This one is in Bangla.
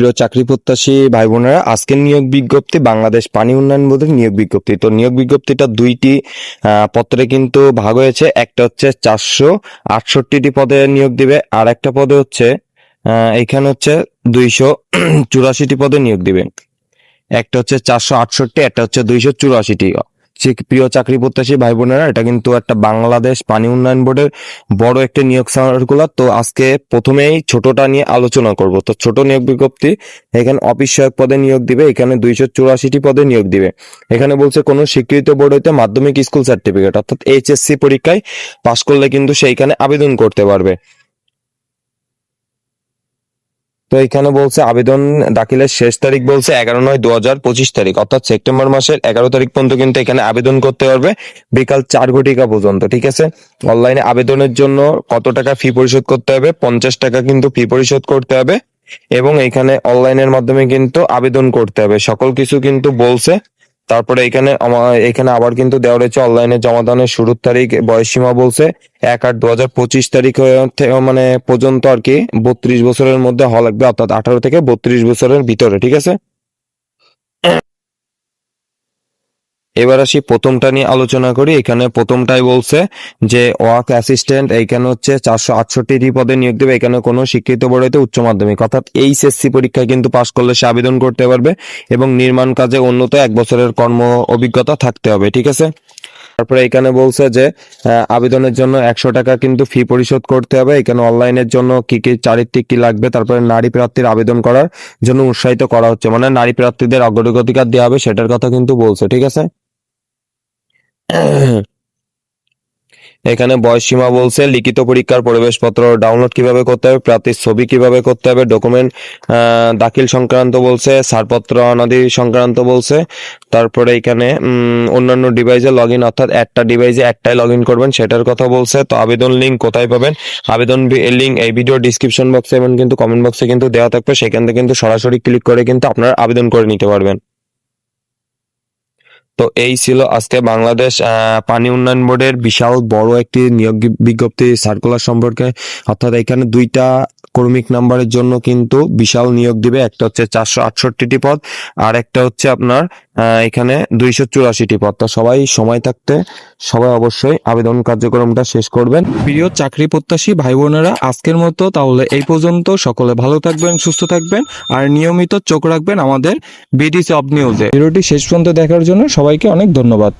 প্রিয় চাকরি প্রত্যাশী ভাই বোনেরা আজকের নিয়োগ বিজ্ঞপ্তি বাংলাদেশ পানি উন্নয়ন বোর্ডের নিয়োগ বিজ্ঞপ্তি। তো নিয়োগ বিজ্ঞপ্তিটা দুইটি পত্রে কিন্তু ভাগ হয়েছে। একটা হচ্ছে চারশো আটষট্টিটি পদে নিয়োগ দিবে, আর একটা পদে হচ্ছে এখানে হচ্ছে দুইশো চুরাশিটি পদে নিয়োগ দিবে। একটা হচ্ছে চারশো আটষট্টি, একটা হচ্ছে দুইশো চুরাশিটি। প্রিয় চাকরি প্রত্যাশী ভাই বোনেরা এটা কিন্তু একটা বাংলাদেশ পানি উন্নয়ন বোর্ডের বড় একটা নিয়োগ সার্কুলার। তো আজকে প্রথমেই ছোটটা নিয়ে আলোচনা করব। তো ছোট নিয়োগ বিজ্ঞপ্তি, এখানে অফিস সহায়ক পদে নিয়োগ দিবে, এখানে দুইশো চুরাশিটি পদে নিয়োগ দিবে। এখানে বলছে, কোনো স্বীকৃত বোর্ড হইতে মাধ্যমিক স্কুল সার্টিফিকেট অর্থাৎ এইচএসসি পরীক্ষায় পাশ করলে কিন্তু সেইখানে আবেদন করতে পারবে। তো এখানে বলছে আবেদন দাখিলের শেষ তারিখ বলছে এগারো নয় দু হাজার পঁচিশ তারিখ, অর্থাৎ সেপ্টেম্বর মাসের এগারো তারিখ পর্যন্ত কিন্তু এখানে আবেদন করতে পারবে বিকাল চার ঘটিকা পর্যন্ত, ঠিক আছে? অনলাইনে আবেদনের জন্য কত টাকা ফি পরিশোধ করতে হবে? পঞ্চাশ টাকা কিন্তু ফি পরিশোধ করতে হবে এবং এখানে অনলাইনের মাধ্যমে কিন্তু আবেদন করতে হবে। সকল কিছু কিন্তু বলছে তারপরে এখানে এখানে আবার কিন্তু দেওয়া রয়েছে অনলাইনে জমা জমাদানের শুরুর তারিখ বয়সীমা বলছে এক আট দু হাজার পঁচিশ তারিখ মানে পর্যন্ত আর কি বত্রিশ বছরের মধ্যে হওয়া লাগবে, অর্থাৎ আঠারো থেকে বত্রিশ বছরের ভিতরে, ঠিক আছে? এবার আসি প্রথমটা নিয়ে আলোচনা করি। এখানে প্রথমটাই বলছে যে ওয়াক অ্যাসিস্ট্যান্ট এইখানে হচ্ছে চারশো আটষট্টি পদে নিয়োগ দেবে। এখানে কোনো শিক্ষিত বোর্ড হইতে উচ্চ মাধ্যমিক। অর্থাৎ এইচএসসি পরীক্ষায় কিন্তু পাশ করলে সে আবেদন করতে পারবে এবং নির্মাণ কাজে অন্যত এক বছরের কর্ম অভিজ্ঞতা থাকতে হবে। ঠিক আছে? তারপরে এখানে বলছে যে আবেদনের জন্য একশো টাকা কিন্তু ফি পরিশোধ করতে হবে। এখানে অনলাইনের জন্য কি কি চারিত্রিক কি লাগবে, তারপরে নারী প্রার্থীর আবেদন করার জন্য উৎসাহিত করা হচ্ছে। মানে নারী প্রার্থীদের অগ্রগতিকার দেওয়া হবে, সেটার কথা কিন্তু বলছে, ঠিক আছে? এখানে বয়স সীমা বলছে, লিখিত পরীক্ষার প্রবেশপত্র ডাউনলোড কীভাবে করতে হবে প্রার্থীর ছবি কীভাবে করতে হবে ডকুমেন্ট দাখিল সংক্রান্ত বলছে, ছাড়পত্র অনাদি সংক্রান্ত বলছে, তারপরে এখানে অন্যান্য ডিভাইসে লগ ইন অর্থাৎ একটা ডিভাইসে একটাই লগ ইন করবেন, সেটার কথা বলছে, তো আবেদন লিঙ্ক কোথায় পাবেন? আবেদন লিঙ্ক এই ভিডিও ডিসক্রিপশন বক্সে এবং কিন্তু কমেন্ট বক্সে কিন্তু দেওয়া থাকবে, সেখান থেকে কিন্তু সরাসরি ক্লিক করে কিন্তু আপনারা আবেদন করে নিতে পারবেন। তো এই ছিল আজকে বাংলাদেশ পানি উন্নয়ন বোর্ডের বিশাল বড় একটি নিয়োগ বিজ্ঞপ্তি সার্কুলার সম্পর্কে। অর্থাৎ এখানে দুইটা কর্মিক নাম্বারের জন্য কিন্তু বিশাল নিয়োগ দিবে। একটা হচ্ছে চারশো আটষট্টিটি পদ, আর একটা হচ্ছে আপনার এখানে দুইশো চুরাশিটি পদ। তা সবাই সময় থাকতে সবাই অবশ্যই আবেদন কার্যক্রমটা শেষ করবেন। প্রিয় চাকরি প্রত্যাশী ভাই বোনেরা, আজকের মতো তাহলে এই পর্যন্ত। সকলে ভালো থাকবেন, সুস্থ থাকবেন, আর নিয়মিত চোখ রাখবেন আমাদের বিডি জব নিউজে। ভিডিওটি শেষ পর্যন্ত দেখার জন্য সবাইকে অনেক ধন্যবাদ।